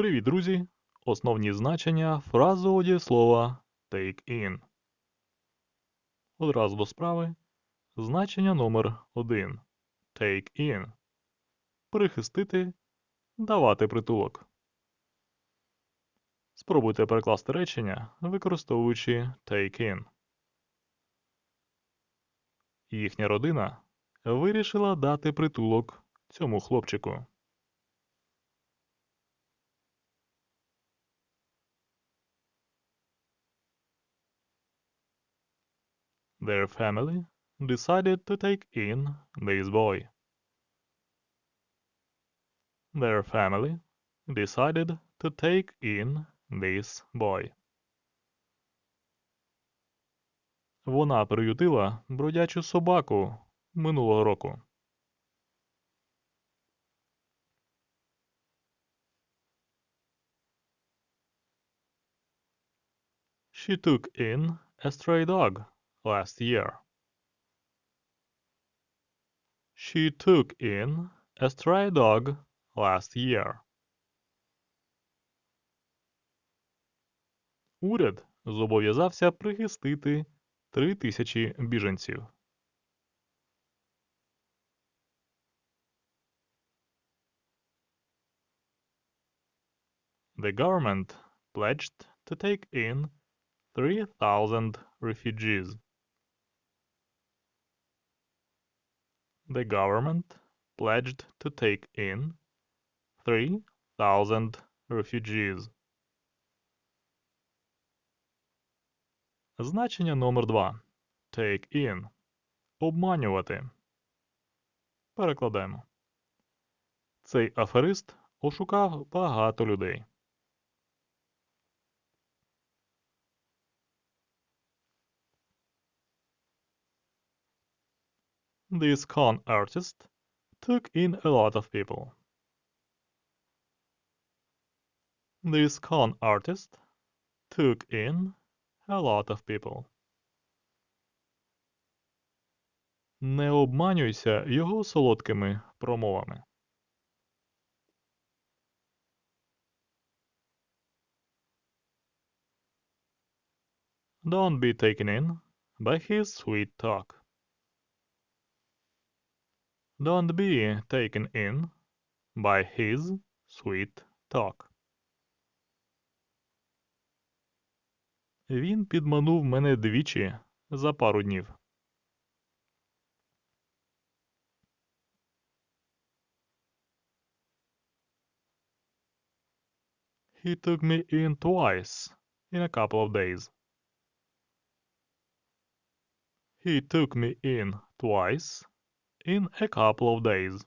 Привіт, друзі! Основні значення фразового дієслова take in. Одразу до справи. Значення номер 1. Take in. Перехистити. Давати притулок. Спробуйте перекласти речення, використовуючи take in. Їхня родина вирішила дати притулок цьому хлопчику. Their family decided to take in this boy. Their family decided to take in this boy. Вона приютила бродячу собаку минулого року. She took in a stray dog last year. She took in a stray dog last year. Уряд зобов'язався прихистити три тисячі біженців. The government pledged to take in 3,000 refugees. The government pledged to take in 3,000 refugees. Значення номер 2. Take in. Обманювати. Перекладаємо. Цей аферист ошукав багато людей. This con artist took in a lot of people. This con artist took in a lot of people. Не обманюйся його солодкими промовами. Don't be taken in by his sweet talk. Don't be taken in by his sweet talk. Він підманув мене двічі за пару днів. He took me in twice in a couple of days. He took me in twice in a couple of days.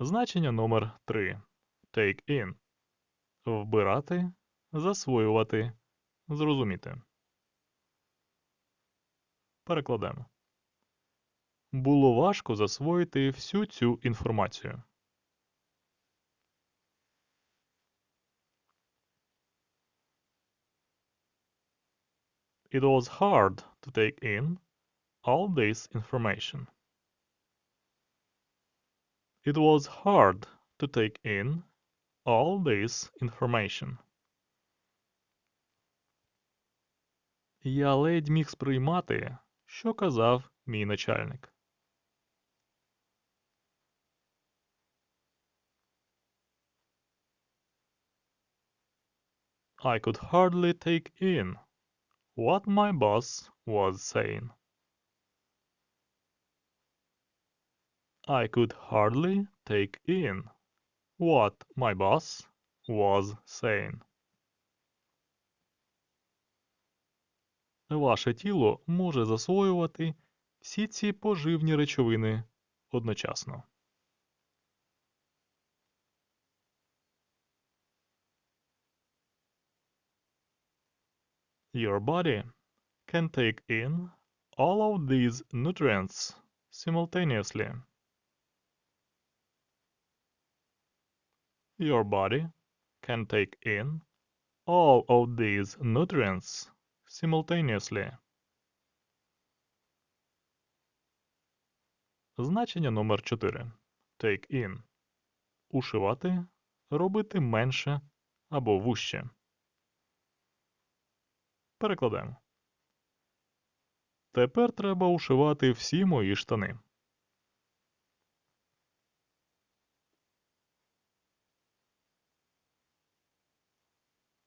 Значення номер 3. Take in. Вбирати, засвоювати, зрозуміти. Перекладемо. Було важко засвоїти всю цю інформацію. It was hard to take in all this information. It was hard to take in all this information. Я ледь міг сприймати, що казав мій начальник. I could hardly take in what my boss was saying. I could hardly take in what my boss was saying. Ваше тіло може засвоювати всі ці поживні речовини одночасно. Your body can take in all of these nutrients simultaneously. Your body can take in all of these nutrients simultaneously. Значення номер 4. Take in. ушивати, робити менше або вужче. Перекладаємо. Тепер треба ушивати всі мої штани.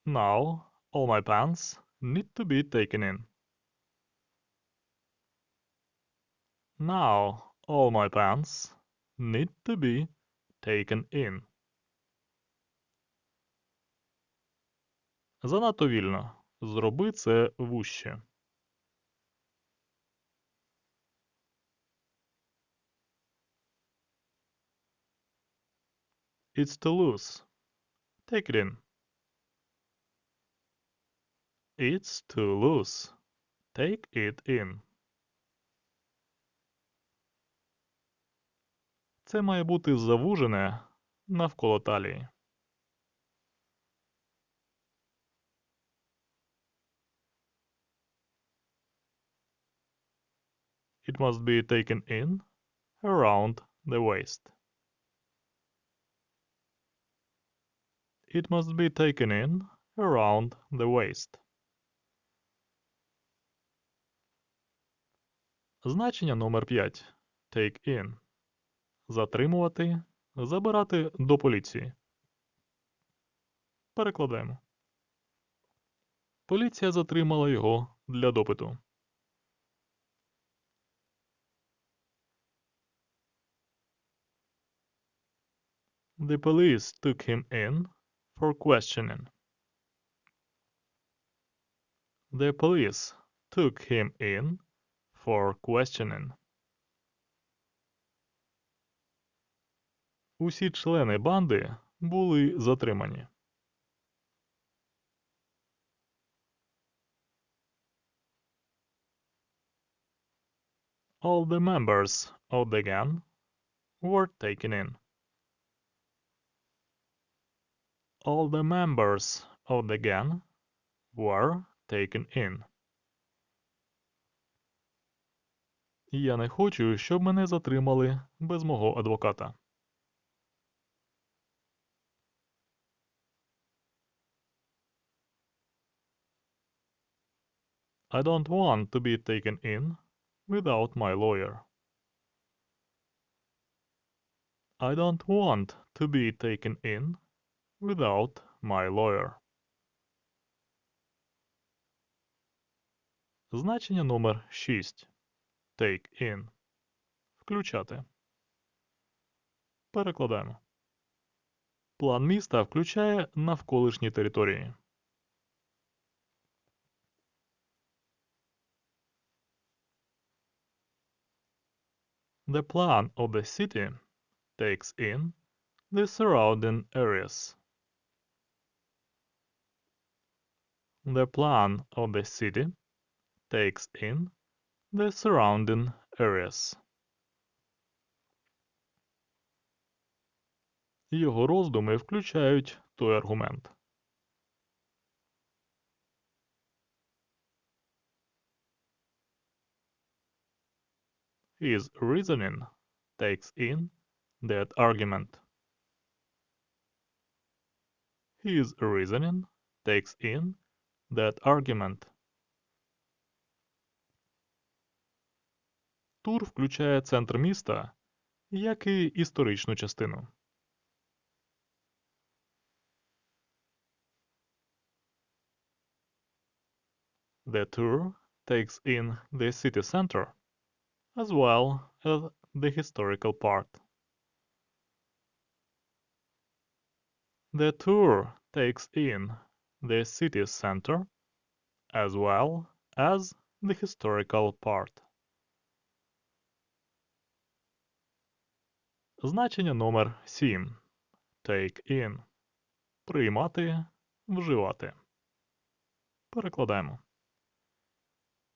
Now all my pants need to be taken in. Now all my pants need to be taken in. Занадто вільно. Зроби це вуще. It's too loose. Take it in. It's too loose. Take it in. Це має бути завужене навколо талії. It must be taken in around the waist. It must be taken in around the waist. Значення номер 5. Take in. Затримувати. Забирати до поліції. Перекладаємо. Поліція затримала його для допиту. The police took him in for questioning. The police took him in for questioning. Усі члени банди були затримані. All the members of the gang were taken in. All the members of the gang were taken in. Я не хочу, щоб мене затримали без мого адвоката. I don't want to be taken in without my lawyer. I don't want to be taken in without my lawyer. Значення номер 6. Take in. Включати. Перекладаємо. План міста включає навколишні території. The plan of the city takes in the surrounding areas. The plan of the city takes in the surrounding areas. Його роздуми включають той аргумент. His reasoning takes in that argument. His reasoning takes in that argument. Тур включає центр міста, як і історичну частину. The tour takes in the city center as well as the historical part. The tour takes in the city center as well as the historical part. Значення номер 7. Take in. Приймати, вживати. Перекладаємо.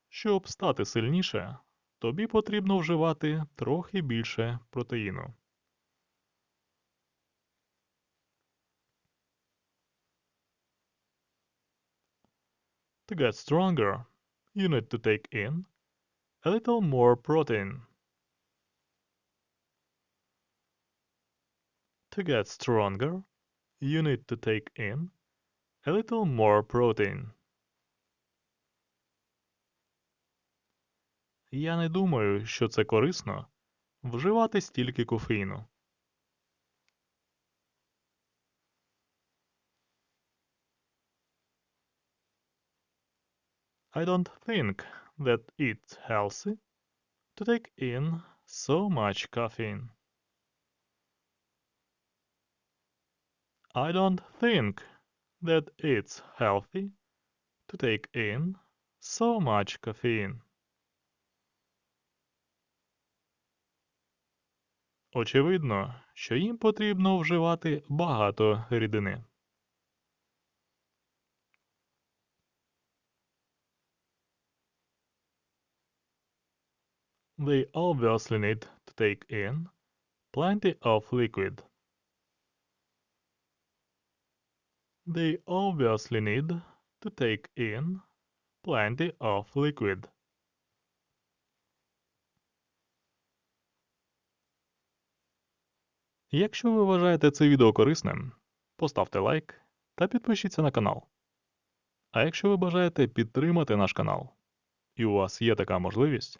Щоб стати сильніше, тобі потрібно вживати трохи більше протеїну. To get stronger, you need to take in a little more protein. To get stronger, you need to take in a little more protein. Я не думаю, що це корисно вживати стільки кофеїну. I don't think that it's healthy to take in so much caffeine. I don't think that it's healthy to take in so much caffeine. Очевидно, що їм потрібно вживати багато рідини. They obviously need to take in plenty of liquid. They obviously need to take in plenty of liquid. Якщо ви вважаєте це відео корисним, поставте лайк та підпишіться на канал. А якщо ви бажаєте підтримати наш канал, і у вас є така можливість,